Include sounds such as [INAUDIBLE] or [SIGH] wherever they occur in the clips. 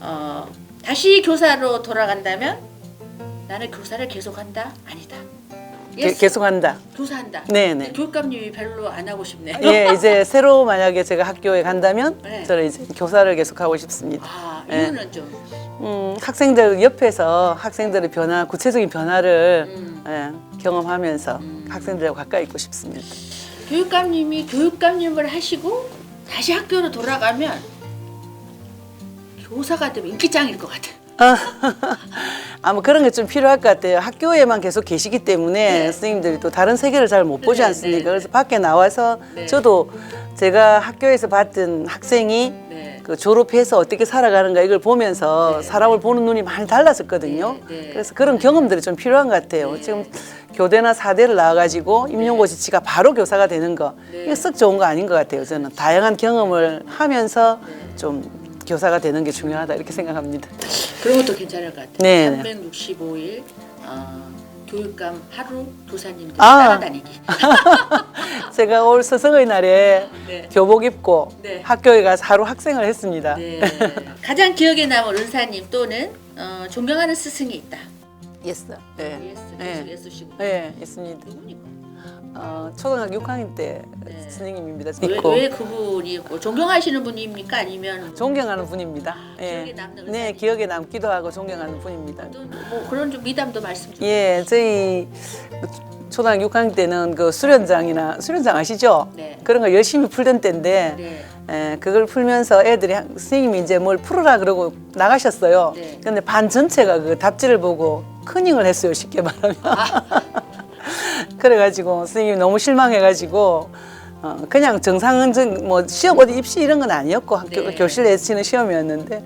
어, 다시 교사로 돌아간다면 나는 교사를 계속한다? 아니다. 게- 예스. 계속한다. 교사한다. 네, 근데 네. 교육감님이 별로 안 하고 싶네. 예, 이제 새로 만약에 제가 학교에 간다면 네. 저는 이제 교사를 계속하고 싶습니다. 아 네. 이유는 좀 음, 학생들 옆에서 학생들의 변화, 구체적인 변화를 음. 예, 경험하면서 음. 학생들하고 가까이 있고 싶습니다. 교육감님이 교육감님을 하시고 다시 학교로 돌아가면 교사가 되면 인기짱일 것 같아. [LAUGHS] 아마 그런 게 좀 필요할 것 같아요. 학교에만 계속 계시기 때문에 네. 선생님들이 또 다른 세계를 잘 못 보지 네, 않습니까? 네, 그래서 밖에 나와서 네. 저도 제가 학교에서 봤던 학생이 네. 그 졸업해서 어떻게 살아가는가 이걸 보면서 네. 사람을 보는 눈이 많이 달라졌거든요. 네, 네. 그래서 그런 경험들이 좀 필요한 것 같아요. 네. 지금 교대나 사대를 나와가지고 임용고 지치가 바로 교사가 되는 거 네. 이게 썩 좋은 거 아닌 것 같아요. 저는 다양한 경험을 하면서 네. 좀 교사가 되는 게 중요하다 이렇게 생각합니다. 그런 것도 괜찮을 것 같아요. 네, 네. 365일 어, 교육감 하루 교사님들 아. 따라다니기. [LAUGHS] 제가 올 서성의 날에 네. 교복 입고 네. 학교에 가서 하루 학생을 했습니다. 네. 가장 기억에 남은 은사님 또는 어, 존경하는 스승이 있다. 예스. 네. 예스 계속 네. 애쓰시고. 네, 있습니다. 누구니까? 어, 초등학교 6학년 때 네. 선생님입니다. 왜, 있고 왜 그분이 뭐 존경하시는 분입니까? 아니면 존경하는 분입니다. 예. 기억에 남는 네. 기억에 남기도 하고 존경하는 분입니다. 또뭐 그런 좀 미담도 말씀 좀. 예, 저희 초등학교 6학년 때는 그 수련장이나 수련장 아시죠? 네. 그런 거 열심히 풀던 때인데 네. 예, 그걸 풀면서 애들이 한- 선생님이 이제 뭘 풀으라 그러고 나가셨어요. 네. 근데 반 전체가 그 답지를 보고 커닝을 했어요. 쉽게 말하면. [LAUGHS] 그래가지고 선생님이 너무 실망해가지고 어, 그냥 정상은 뭐 시험 어디 입시 이런 건 아니었고 학교 네. 교실에 치는 시험이었는데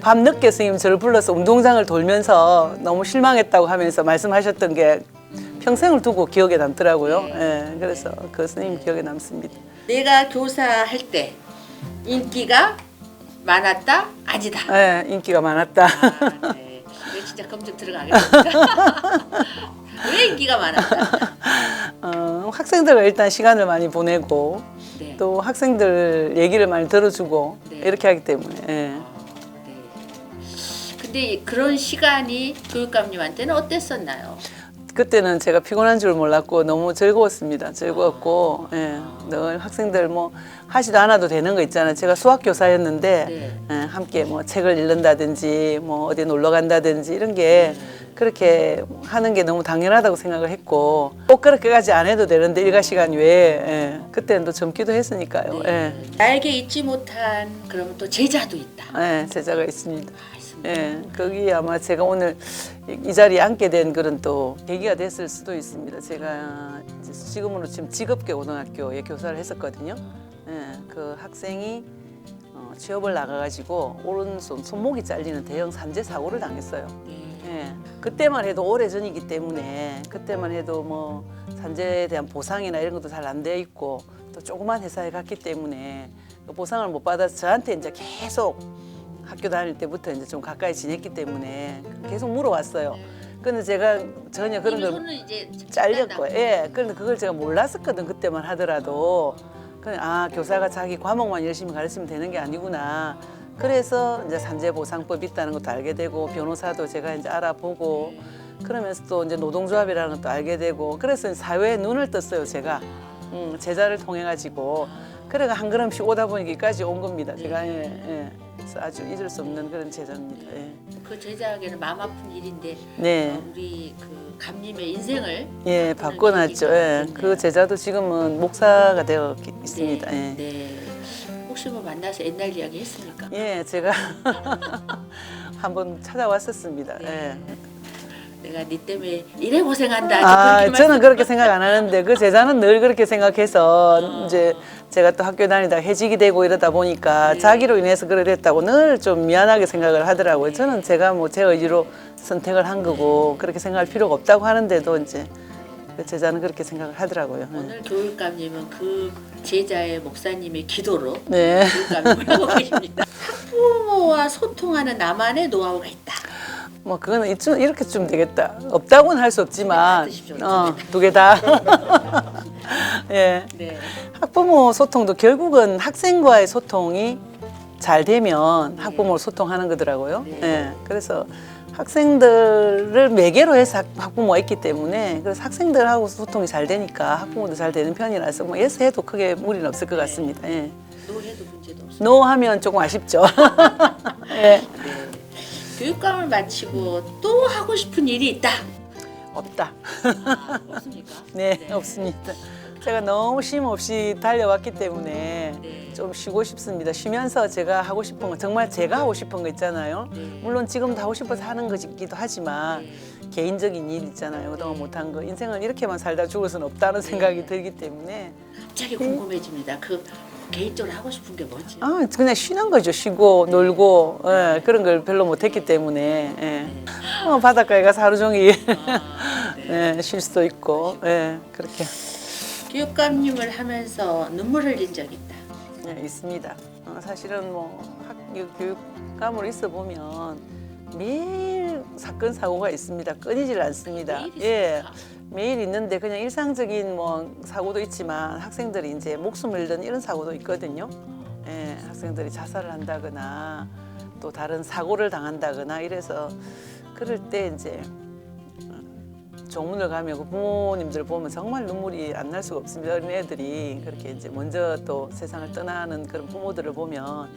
밤 늦게 선생님 저를 불러서 운동장을 돌면서 너무 실망했다고 하면서 말씀하셨던 게 평생을 두고 기억에 남더라고요. 네. 예, 그래서 그 선생님 기억에 남습니다. 내가 교사할 때 인기가 많았다? 아니다. 예, 인기가 많았다. 아, 네. 이거 진짜 검증 들어가겠습니다. [LAUGHS] 왜 인기가 많았다? [LAUGHS] 어, 학생들과 일단 시간을 많이 보내고 네. 또 학생들 얘기를 많이 들어주고 네. 이렇게 하기 때문에 예. 네. 근데 그런 시간이 교육감님한테는 어땠었나요? 그때는 제가 피곤한 줄 몰랐고 너무 즐거웠습니다. 즐거웠고 예, 늘 학생들 뭐 하지도 않아도 되는 거 있잖아요. 제가 수학 교사였는데 네. 예, 함께 뭐 책을 읽는다든지 뭐 어디 놀러 간다든지 이런 게 그렇게 하는 게 너무 당연하다고 생각을 했고 꼭 그렇게까지 안 해도 되는데 일과 시간 외에 예, 그때는 또 젊기도 했으니까요. 예, 나에게 잊지 못한 그러면 또 제자도 있다. 예, 제자가 있습니다. 아, 있습니다. 예, 거기 아마 제가 오늘 이- 이 자리에 앉게 된 그런 또 계기가 됐을 수도 있습니다. 제가 이제 지금으로 지금 직업계 고등학교에 교사를 했었거든요. 예, 그 학생이 어, 취업을 나가가지고 오른손 손목이 잘리는 대형 산재 사고를 당했어요. 네. 예, 그때만 해도 오래 전이기 때문에 그때만 해도 뭐 산재에 대한 보상이나 이런 것도 잘 안 돼 있고 또 조그만 회사에 갔기 때문에 그 보상을 못 받아서 저한테 이제 계속 학교 다닐 때부터 이제 좀 가까이 지냈기 때문에 계속 물어왔어요. 근데 제가 전혀 그런 걸 이제 잘렸고, 예. 그런데 그걸 제가 몰랐었거든 그때만 하더라도. 그냥 아 교사가 자기 과목만 열심히 가르치면 되는 게 아니구나. 그래서 이제 산재 보상법 있다는 것도 알게 되고 변호사도 제가 이제 알아보고 그러면서 또 이제 노동조합이라는 것도 알게 되고 그래서 사회에 눈을 떴어요 제가 음, 제자를 통해 가지고 그래가 한 걸음씩 오다 보니 여기까지 온 겁니다 제가 예, 예. 그래서 아주 잊을 수 없는 그런 제자입니다. 예. 그 제자에게는 마음 아픈 일인데 네. 어, 우리 그 감님의 인생을 예, 바꿔놨죠. 예. 그 제자도 지금은 목사가 되어 기- 있습니다. 네, 예. 네. 혹시 뭐 만나서 옛날 이야기 했습니까? 예, 제가 [LAUGHS] 한번 찾아왔었습니다. 네. 예. 내가 네 때문에 이래 고생한다. 아, 그렇게 저는 그렇게 생각 안 하는데 그 제자는 늘 그렇게 생각해서 아. 이제 제가 또 학교 다니다 해직이 되고 이러다 보니까 네. 자기로 인해서 그래 됐다고 늘 좀 미안하게 생각을 하더라고요. 저는 제가 뭐 제 의지로 선택을 한 거고 그렇게 생각할 필요가 없다고 하는데도 이제 그 제자는 그렇게 생각을 하더라고요. 예. 오늘 교육감님은 그 제자의 목사님의 기도로 네. 교육감님을 하고 [LAUGHS] 계십니다. 학부모와 소통하는 나만의 노하우가 있다. 뭐 그거는 이쯤 이렇게 좀 되겠다. 없다고는 할 수 없지만 드십시오. 어, 두 개 다. [LAUGHS] 예. 네. 학부모 소통도 결국은 학생과의 소통이 잘 되면 학부모로 소통하는 거더라고요. 네. 예. 그래서 학생들을 매개로 해서 학- 학부모가 있기 때문에 그래서 학생들하고 소통이 잘 되니까 학부모도 잘 되는 편이라서 뭐 예스 해도 크게 무리는 없을 것 같습니다. 예. 노 해도 문제도 없어요. 노 하면 조금 아쉽죠. [LAUGHS] 예. 네. 교육감을 마치고 또 하고 싶은 일이 있다. 없다. 아, 없습니까? [LAUGHS] 네, 없습니다. 제가 너무 쉼 없이 달려왔기 때문에 네. 좀 쉬고 싶습니다. 쉬면서 제가 하고 싶은 거 정말 제가 하고 싶은 거 있잖아요. 네. 물론 지금도 하고 싶어서 하는 거기도 하지만 네. 개인적인 일 있잖아요. 그동안 못한 거 인생은 이렇게만 살다 죽을 수는 없다는 생각이 들기 때문에 갑자기 궁금해집니다. 그 개인적으로 하고 싶은 게 뭐지? 아 그냥 쉬는 거죠. 쉬고 놀고 예, 그런 걸 별로 못했기 때문에 예. 어, 바닷가에 가서 하루 종일 아, 네. [LAUGHS] 예, 쉴 수도 있고 예, 그렇게 교육감님을 하면서 눈물 흘린 적 있다. 네, 있습니다. 어, 사실은 뭐 학교 교육감으로 있어 보면 매일 사건 사고가 있습니다. 끊이질 않습니다. 매일 예? 매일 있는데 그냥 일상적인 뭐 사고도 있지만 학생들이 이제 목숨을 잃는 이런 사고도 있거든요. 예, 학생들이 자살을 한다거나 또 다른 사고를 당한다거나 이래서 그럴 때 이제 종문을 가면 그 부모님들 보면 정말 눈물이 안 날 수가 없습니다. 어린 애들이 그렇게 이제 먼저 또 세상을 떠나는 그런 부모들을 보면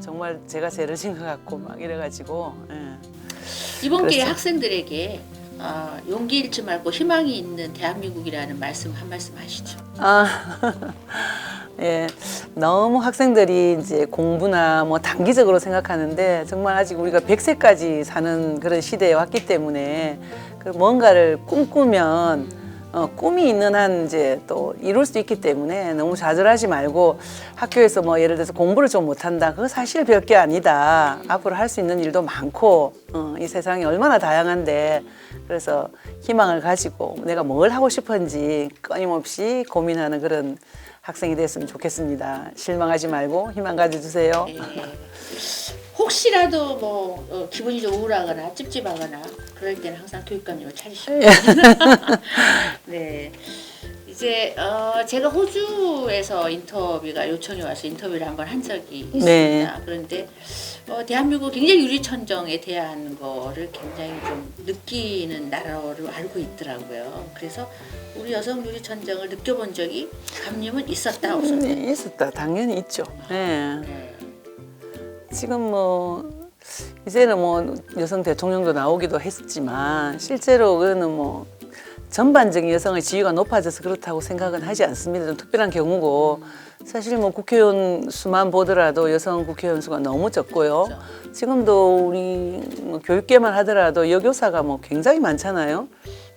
정말 제가 죄를 진 것 같고 막 이래가지고 예. 이번 기회에. 학생들에게 어, 용기 잃지 말고 희망이 있는 대한민국이라는 말씀 한 말씀 하시죠. 아, [LAUGHS] 예, 너무 학생들이 이제 공부나 뭐 단기적으로 생각하는데 정말 아직 우리가 100세까지 사는 그런 시대에 왔기 때문에 그 뭔가를 꿈꾸면 어, 꿈이 있는 한 이제 또 이룰 수 있기 때문에 너무 좌절하지 말고 학교에서 뭐 예를 들어서 공부를 좀 못한다. 그거 사실 별게 아니다. 앞으로 할 수 있는 일도 많고 어, 이 세상이 얼마나 다양한데 그래서 희망을 가지고 내가 뭘 하고 싶은지 끊임없이 고민하는 그런 학생이 됐으면 좋겠습니다. 실망하지 말고 희망 가져주세요. 예. 혹시라도 뭐 어, 기분이 좀 우울하거나 찝찝하거나 그럴 때는 항상 교육감님을 찾으시고 [LAUGHS] 네 이제 어, 제가 호주에서 인터뷰가 요청이 와서 인터뷰를 한번 한 적이 있습니다. 네. 그런데 어, 대한민국 굉장히 유리천정에 대한 거를 굉장히 좀 느끼는 나라로 알고 있더라고요. 그래서 우리 여성 유리천정을 느껴본 적이 감님은 있었다 없었다. 네, 있었다. 당연히 있죠. 네. 네. 지금 뭐 이제는 뭐 여성 대통령도 나오기도 했지만 실제로 그는 뭐 전반적인 여성의 지위가 높아져서 그렇다고 생각은 하지 않습니다. 좀 특별한 경우고 사실 뭐 국회의원 수만 보더라도 여성 국회의원 수가 너무 적고요. 지금도 우리 뭐 교육계만 하더라도 여교사가 뭐 굉장히 많잖아요.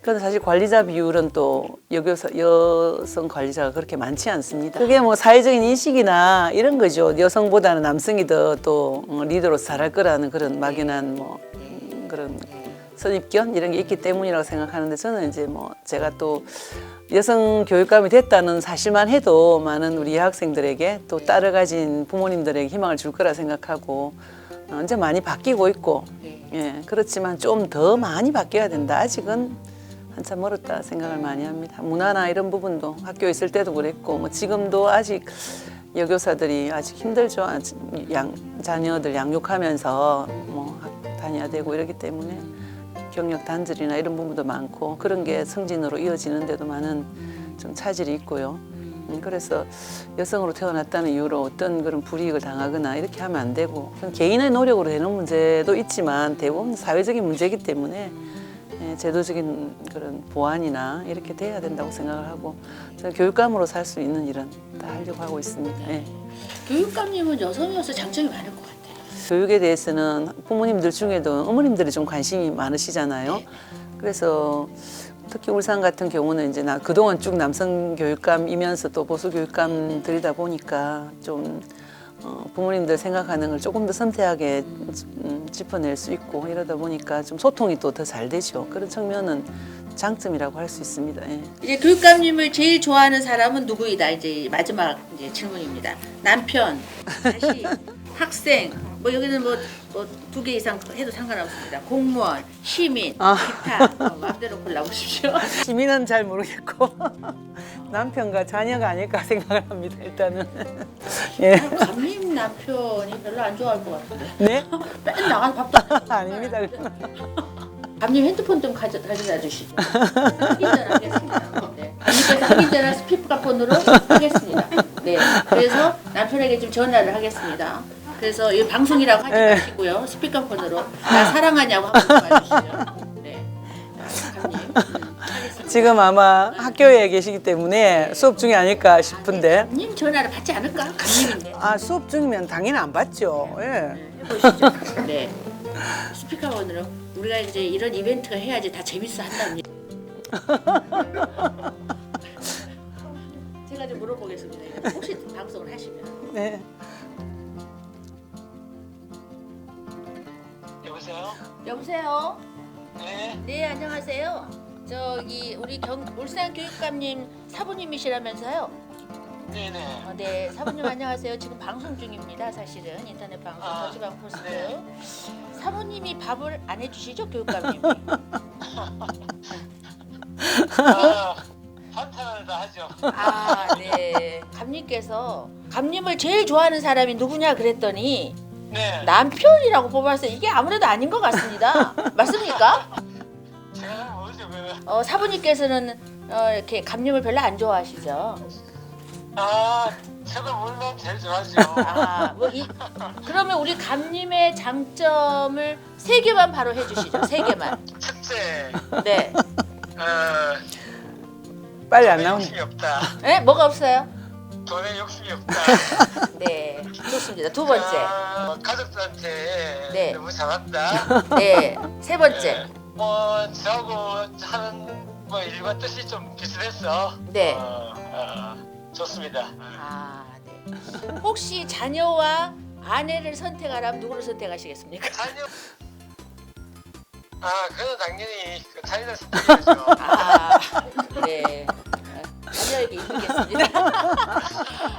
그런데 사실 관리자 비율은 또 여교사 여성 관리자가 그렇게 많지 않습니다. 그게 뭐 사회적인 인식이나 이런 거죠. 여성보다는 남성이 더 또 리더로서 잘할 거라는 그런 막연한 뭐 음, 그런 선입견 이런 게 있기 때문이라고 생각하는데 저는 이제 뭐 제가 또 여성 교육감이 됐다는 사실만 해도 많은 우리 여학생들에게 또 딸을 가진 부모님들에게 희망을 줄 거라 생각하고 어, 이제 많이 바뀌고 있고 네. 예 그렇지만 좀 더 많이 바뀌어야 된다 아직은 한참 멀었다 생각을 많이 합니다 문화나 이런 부분도 학교에 있을 때도 그랬고 뭐 지금도 아직 여교사들이 아직 힘들죠 양, 자녀들 양육하면서 뭐 학- 다녀야 되고 이러기 때문에 경력 단절이나 이런 부분도 많고 그런 게 승진으로 이어지는 데도 많은 좀 차질이 있고요. 음, 그래서 여성으로 태어났다는 이유로 어떤 그런 불이익을 당하거나 이렇게 하면 안 되고 개인의 노력으로 되는 문제도 있지만 대부분 사회적인 문제이기 때문에 예, 제도적인 그런 보완이나 이렇게 돼야 된다고 생각을 하고 저는 교육감으로 살 수 있는 일은 다 하려고 하고 있습니다. 예. 교육감님은 여성이어서 장점이 많을 것 같아요. 교육에 대해서는 부모님들 중에도 어머님들이 좀 관심이 많으시잖아요. 그래서 특히 울산 같은 경우는 이제 나 그동안 쭉 남성 교육감이면서 또 보수 교육감들이다 보니까 좀 어, 부모님들 생각하는 걸 조금 더 섬세하게 음, 짚어낼 수 있고 이러다 보니까 좀 소통이 또 더 잘 되죠. 그런 측면은 장점이라고 할 수 있습니다. 예. 이제 교육감님을 제일 좋아하는 사람은 누구이다? 이제 마지막 이제 질문입니다. 남편, 자식, [LAUGHS] 학생, 뭐 여기는 뭐 두 개 이상 해도 상관없습니다. 공무원, 시민, 아. 기타 어, 마음대로 골라보십시오. [LAUGHS] 시민은 잘 모르겠고 [LAUGHS] 남편과 자녀가 아닐까 생각을 합니다. 일단은 [LAUGHS] 예. 감님 남편이 별로 안 좋아할 것 같은데. 네 맨 나가서 밥도 안. 아닙니다. 감님 핸드폰 좀 가져, 가져다 주시죠. 확인전 하겠습니다. 네. 감님께서 확인전화 스피커폰으로 하겠습니다. 네. 그래서 남편에게 좀 전화를 하겠습니다. 그래서 이 방송이라고 하지 네. 마시고요. 스피커폰으로 나 사랑하냐고 한번 봐주시죠. 네. 감님 음. 지금 아마 학교에 계시기 때문에 수업 중이 아닐까 싶은데 감님 전화를 받지 않을까? 감님인데. 아 수업 중이면 당연히 안 받죠. 예. 네, 해보시죠. 네. 스피커폰으로 우리가 이제 이런 이벤트가 해야지 다 재밌어 한답니다. [LAUGHS] 제가 좀 물어보겠습니다. 혹시 방송을 하시면 네. 여보세요? 여보세요. 네. 네 안녕하세요. 저기 우리 경 울산 교육감님 사부님이시라면서요? 네네. 어, 네 사부님 안녕하세요. 지금 방송 중입니다. 사실은 인터넷 방송 아, 더지방 포스트. 네. 사부님이 밥을 안 해주시죠 교육감님? [LAUGHS] 아, 한탄을 다 하죠. 아, 네. 감님께서 감님을 제일 좋아하는 사람이 누구냐 그랬더니 네. 남편이라고 뽑았어요. 이게 아무래도 아닌 것 같습니다. [LAUGHS] 맞습니까? 제가 잘 모르죠, 그. 어, 사부님께서는 어, 이렇게 감님을 별로 안 좋아하시죠. 아, 제가 물면 제일 좋아하죠. 아, 뭐 이, 그러면 우리 감님의 장점을 세 개만 바로 해주시죠. 세 개만. 첫째, 네. 어, 빨리 안 돈에 나오네. 욕심이 없다. 네, 뭐가 없어요? 돈에 욕심이 없다. 네, 좋습니다. 두 번째. 어, 가족들한테 네. 너무 잘한다. [LAUGHS] 네, 세 번째. 뭐, 저하고 하는 뭐 일과 뜻이 좀 비슷했어. 네. 어, 어, 좋습니다. 아, 네. 혹시 자녀와 아내를 선택하라면 누구를 선택하시겠습니까? 자녀. 아, 그건 당연히 그 자녀를 [LAUGHS] 선택해야죠. 아, 네. 아, 자녀에게 이기겠습니다.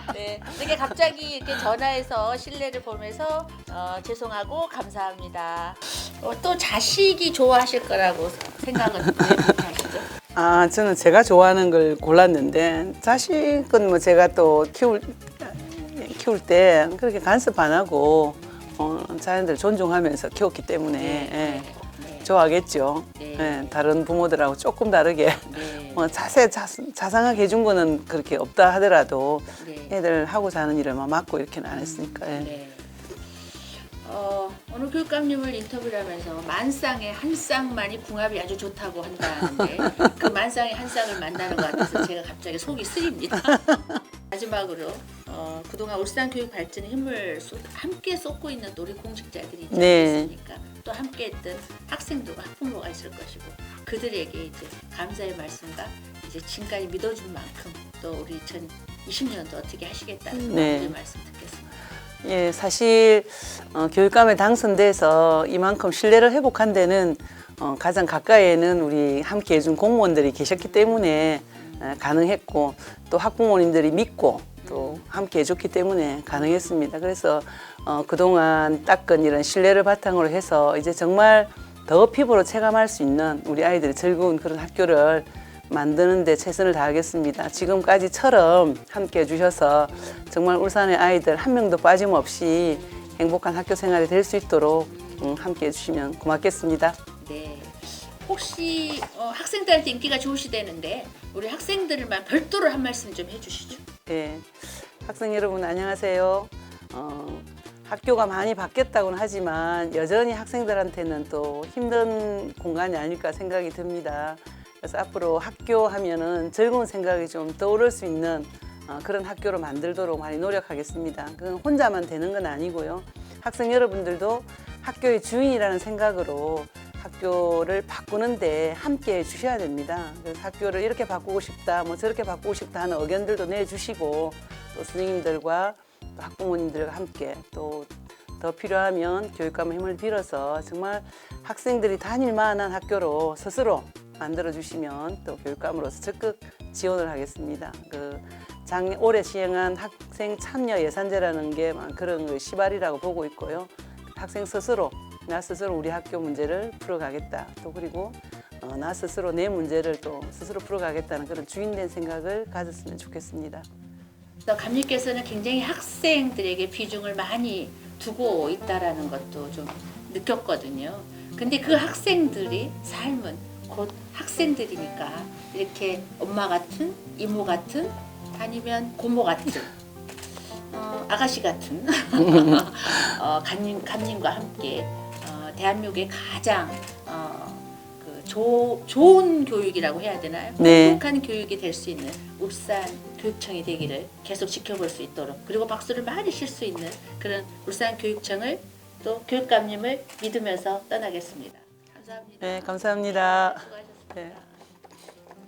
[LAUGHS] 네. 이렇게 갑자기 이렇게 전화해서 신뢰를 보면서 어, 죄송하고 감사합니다. 어, 또 자식이 좋아하실 거라고 생각은 왜 못하시죠? 아 저는 제가 좋아하는 걸 골랐는데 자식은 뭐 제가 또 키울 키울 때 그렇게 간섭 안 하고 어, 자녀들 존중하면서 키웠기 때문에 예, 네. 좋아하겠죠. 네. 예, 다른 부모들하고 조금 다르게 네. [LAUGHS] 뭐 자세 자, 자상하게 해준 거는 그렇게 없다 하더라도 네. 애들 하고 자는 일을 막 맡고 이렇게는 안 했으니까. 예. 네. 어, 오늘 교육감님을 인터뷰를 하면서 만쌍의 한 쌍만이 궁합이 아주 좋다고 한다는데 [LAUGHS] 그 만쌍의 한 쌍을 만나는 것 같아서 제가 갑자기 속이 쓰립니다. [LAUGHS] 마지막으로 어, 그동안 울산 교육 발전에 힘을 쏟, 함께 쏟고 있는 또 우리 공직자들이 있지 네. 않겠습니까? 또 함께했던 학생들과 학부모가 있을 것이고 그들에게 이제 감사의 말씀과 이제 지금까지 믿어준 만큼 또 우리 2020년도 어떻게 하시겠다는 네. 말씀 듣겠습니다. 예, 사실 어, 교육감에 당선돼서 이만큼 신뢰를 회복한 데는 어, 가장 가까이에는 우리 함께 해준 공무원들이 계셨기 때문에 에, 가능했고 또 학부모님들이 믿고 또 함께 해줬기 때문에 가능했습니다. 그래서 어, 그동안 닦은 이런 신뢰를 바탕으로 해서 이제 정말 더 피부로 체감할 수 있는 우리 아이들이 즐거운 그런 학교를 만드는데 최선을 다하겠습니다. 지금까지처럼 함께 해주셔서 정말 울산의 아이들 한 명도 빠짐없이 행복한 학교 생활이 될 수 있도록 음, 함께 해주시면 고맙겠습니다. 네. 혹시 어, 학생들한테 인기가 좋으시다는데 우리 학생들만 별도로 한 말씀 좀 해주시죠. 네, 학생 여러분 안녕하세요. 어, 학교가 많이 바뀌었다고는 하지만 여전히 학생들한테는 또 힘든 공간이 아닐까 생각이 듭니다. 그래서 앞으로 학교 하면은 즐거운 생각이 좀 떠오를 수 있는 어, 그런 학교로 만들도록 많이 노력하겠습니다. 그건 혼자만 되는 건 아니고요. 학생 여러분들도 학교의 주인이라는 생각으로 학교를 바꾸는데 함께 해 주셔야 됩니다. 그래서 학교를 이렇게 바꾸고 싶다, 뭐 저렇게 바꾸고 싶다 하는 의견들도 내주시고 또 선생님들과 또 학부모님들과 함께 또 더 필요하면 교육감의 힘을 빌어서 정말 학생들이 다닐 만한 학교로 스스로 만들어 주시면 또 교육감으로서 적극 지원을 하겠습니다. 그 작년 올해 시행한 학생 참여 예산제라는 게막 그런 그 시발이라고 보고 있고요. 학생 스스로 나 스스로 우리 학교 문제를 풀어가겠다. 또 그리고 어, 나 스스로 내 문제를 또 스스로 풀어가겠다는 그런 주인된 생각을 가졌으면 좋겠습니다. 감독님께서는 굉장히 학생들에게 비중을 많이 두고 있다라는 것도 좀 느꼈거든요. 근데 그 학생들이 삶은 곧 학생들이니까 이렇게 엄마 같은 이모 같은 아니면 고모 같은 어, 아가씨 같은 [LAUGHS] 어, 감님, 감님과 함께 어, 대한민국의 가장 어, 그 조, 좋은 교육이라고 해야 되나요? 네. 행복한 교육이 될 수 있는 울산 교육청이 되기를 계속 지켜볼 수 있도록 그리고 박수를 많이 칠 수 있는 그런 울산 교육청을 또 교육감님을 믿으면서 떠나겠습니다. 감사합니다. 네, 감사합니다. 수고하셨습니다. 네.